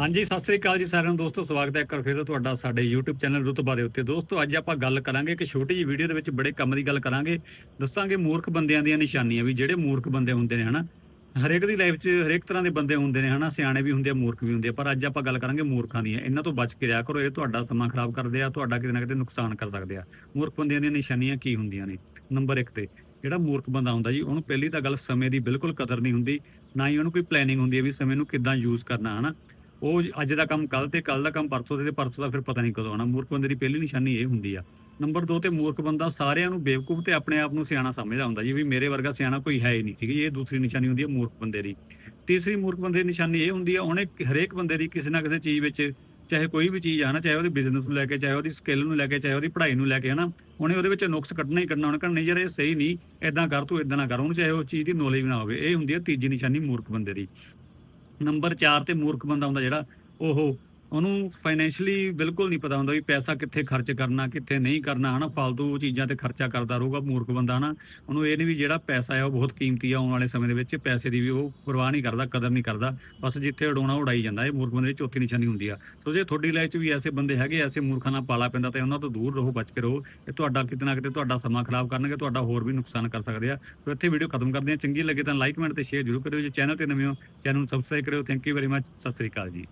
ਹਾਂਜੀ, ਸਤਿ ਸ੍ਰੀ ਅਕਾਲ ਜੀ ਸਾਰਿਆਂ ਨੂੰ ਦੋਸਤੋ, ਸਵਾਗਤ ਹੈ ਇੱਕ ਵਾਰ ਫਿਰ ਤੁਹਾਡਾ ਸਾਡੇ YouTube ਚੈਨਲ ਰੁਤਬਾ ਦੇ ਉੱਤੇ। ਦੋਸਤੋ, ਅੱਜ ਆਪਾਂ ਗੱਲ ਕਰਾਂਗੇ ਕਿ ਛੋਟੀ ਜਿਹੀ ਵੀਡੀਓ ਦੇ ਵਿੱਚ ਬੜੇ ਕੰਮ ਦੀ ਗੱਲ ਕਰਾਂਗੇ। ਦੱਸਾਂਗੇ ਮੂਰਖ ਬੰਦਿਆਂ ਦੀਆਂ ਨਿਸ਼ਾਨੀਆਂ ਵੀ, ਜਿਹੜੇ ਮੂਰਖ ਬੰਦੇ ਹੁੰਦੇ ਨੇ, ਹਨਾ? ਹਰੇਕ ਦੀ ਲਾਈਫ 'ਚ ਹਰੇਕ ਤਰ੍ਹਾਂ ਦੇ ਬੰਦੇ ਹੁੰਦੇ ਨੇ, ਹਨਾ? ਸਿਆਣੇ ਵੀ ਹੁੰਦੇ ਆ, ਮੂਰਖ ਵੀ ਹੁੰਦੇ ਆ, ਪਰ ਅੱਜ ਆਪਾਂ ਗੱਲ ਕਰਾਂਗੇ ਮੂਰਖਾਂ ਦੀਆਂ। ਇਹਨਾਂ ਤੋਂ ਬਚ ਕੇ ਰਿਹਾ ਕਰੋ, ਇਹ ਤੁਹਾਡਾ ਸਮਾਂ ਖਰਾਬ ਕਰਦੇ ਆ, ਤੁਹਾਡਾ ਕਿਤੇ ਨਾ ਕਿਤੇ ਨੁਕਸਾਨ ਕਰ ਸਕਦੇ ਆ। ਮੂਰਖ ਬੰਦਿਆਂ ਦੀਆਂ ਨਿਸ਼ਾਨੀਆਂ ਕੀ ਹੁੰਦੀਆਂ ਨੇ? ਨੰਬਰ 1 ਤੇ, ਜਿਹੜਾ ਮੂਰਖ ਬੰਦਾ ਹੁੰਦਾ ਜੀ, ਉਹਨੂੰ ਪਹਿਲੀ ਤਾਂ ਗੱਲ ਸਮੇਂ ਦੀ ਬਿਲਕੁਲ ਕਦਰ ਨਹੀਂ ਹੁੰਦੀ, ਨਾ ਹੀ ਉਹਨੂੰ ਕੋਈ ਪਲੈਨਿੰਗ ਹੁੰਦੀ ਹੈ ਵੀ ਸਮੇਂ ਨੂੰ ਕਿੱਦਾਂ ਯੂਜ਼ ਕਰਨਾ, ਹਨਾ? ਉਹ ਅੱਜ ਦਾ ਕੰਮ ਕੱਲ ਤੇ ਕੱਲ ਦਾ ਕੰਮ ਪਰਸੋਂ ਤੇ ਪਰਸੋਂ ਦਾ ਫਿਰ ਪਤਾ ਨਹੀਂ ਕਦੋਂ ਆਣਾ ਮੂਰਖ ਬੰਦੇ ਦੀ ਪਹਿਲੀ ਨਿਸ਼ਾਨੀ ਇਹ ਹੁੰਦੀ ਆ। ਨੰਬਰ 2 ਤੇ ਮੂਰਖ ਬੰਦਾ ਸਾਰਿਆਂ ਨੂੰ ਬੇਵਕੂਫ ਤੇ ਆਪਣੇ ਆਪ ਨੂੰ ਸਿਆਣਾ ਸਮਝਦਾ ਹੁੰਦਾ ਜੀ, ਵੀ ਮੇਰੇ ਵਰਗਾ ਸਿਆਣਾ ਕੋਈ ਹੈ ਹੀ ਨਹੀਂ, ਠੀਕ ਹੈ ਇਹ ਦੂਸਰੀ ਨਿਸ਼ਾਨੀ ਹੁੰਦੀ ਹੈ ਮੂਰਖ ਬੰਦੇ ਦੀ। ਤੀਸਰੀ ਮੂਰਖ ਬੰਦੇ ਦੀ ਨਿਸ਼ਾਨੀ ਇਹ ਹੁੰਦੀ ਆ, ਉਹਨੇ ਹਰੇਕ ਬੰਦੇ ਦੀ ਕਿਸੇ ਨਾ ਕਿਸੇ ਚੀਜ਼ ਵਿੱਚ, ਚਾਹੇ ਕੋਈ ਵੀ ਚੀਜ਼ ਆ ਨਾ, ਚਾਹੇ ਉਹਦੀ ਬਿਜ਼ਨਸ ਨੂੰ ਲੈ ਕੇ, ਚਾਹੇ ਉਹਦੀ ਸਕਿੱਲ ਨੂੰ ਲੈ ਕੇ, ਚਾਹੇ ਉਹਦੀ ਪੜ੍ਹਾਈ ਨੂੰ ਲੈ ਕੇ, ਹਨਾ। ਉਹਨੇ ਉਹਦੇ ਵਿੱਚ ਨੁਕਸ ਕੱਢਣਾ ਹੀ ਕੱਢਣਾ, ਉਹਨੇ ਕਹਿੰਦਾ ਨਹੀਂ ਯਾਰ, ਇਹ ਸਹੀ ਨਹੀਂ ਐਦਾਂ ਕਰ ਤੂੰ ਐਦਾਂ ਨਾ ਕਰ। ਉਹਨੂੰ ਚਾਹੇ ਉਹ ਚੀਜ਼ ਦੀ ਨੌਲੇਜ ਨਾ ਹੋਵੇ। ਇਹ ਹੁੰਦੀ ਹੈ ਤੀਜੀ ਨਿਸ਼ਾਨੀ ਮੂਰਖ ਬੰਦੇ ਦੀ। ਨੰਬਰ 4 ਤੇ ਮੂਰਖ ਬੰਦਾ ਹੁੰਦਾ ਜਿਹੜਾ ਉਹ ਉਹਨੂੰ ਫਾਈਨੈਂਸ਼ਲੀ ਬਿਲਕੁਲ ਨਹੀਂ ਪਤਾ ਹੁੰਦਾ ਵੀ ਪੈਸਾ ਕਿੱਥੇ ਖਰਚ ਕਰਨਾ, ਕਿੱਥੇ ਨਹੀਂ ਕਰਨਾ, ਹਨਾ ਫालतू ਚੀਜ਼ਾਂ ਤੇ ਖਰਚਾ ਕਰਦਾ ਰਹੂਗਾ, ਮੂਰਖ ਬੰਦਾ, ਹਨਾ। ਉਹਨੂੰ ਇਹ ਨਹੀਂ ਵੀ ਜਿਹੜਾ ਪੈਸਾ ਹੈ ਉਹ ਬਹੁਤ ਕੀਮਤੀ ਆ ਆਉਣ ਵਾਲੇ ਸਮੇਂ ਦੇ ਵਿੱਚ, ਪੈਸੇ ਦੀ ਵੀ ਉਹ ਪਰਵਾਹ ਨਹੀਂ ਕਰਦਾ, ਕਦਰ ਨਹੀਂ ਕਰਦਾ। ਬਸ ਜਿੱਥੇ ਉਡਾਉਣਾ, ਉਡਾਈ ਜਾਂਦਾ। ਇਹ ਮੂਰਖ ਬੰਦੇ ਦੀ ਚੌਥੀ ਨਿਸ਼ਾਨੀ ਹੁੰਦੀ ਆ। ਸੋ ਜੇ ਤੁਹਾਡੀ ਲਾਈਫ 'ਚ ਵੀ ਐਸੇ ਬੰਦੇ ਹੈਗੇ, ਐਸੇ ਮੂਰਖਾਂ ਨਾਲ ਪਾਲਾ ਪੈਂਦਾ, ਤੇ ਉਹਨਾਂ ਤੋਂ ਦੂਰ ਰਹੋ, ਬਚ ਕੇ ਰਹੋ ਇਹ ਤੁਹਾਡਾ ਕਿਤੇ ਨਾ ਕਿਤੇ ਤੁਹਾਡਾ ਸਮਾਂ ਖਰਾਬ ਕਰਨਗੇ, ਤੁਹਾਡਾ ਹੋਰ ਵੀ ਨੁਕਸਾਨ ਕਰ ਸਕਦੇ ਆ। ਸੋ ਇੱਥੇ ਵੀਡੀਓ ਖਤਮ ਕਰਦੇ ਹਾਂ। ਚੰਗੀ ਲੱਗੇ ਤਾਂ ਲਾਈਕ ਕਮੈਂਟ ਤੇ ਸ਼ੇਅਰ ਜ਼ਰੂਰ ਕਰਿਓ ਜੇ ਚੈਨਲ ਤੇ ਨਵੇਂ ਹੋ ਚੈਨਲ ਨੂੰ ਸਬਸਕ੍ਰਾਈਬ ਕਰਿਓ। Thank you very much Sat Sri ਅਕਾਲ ਜੀ।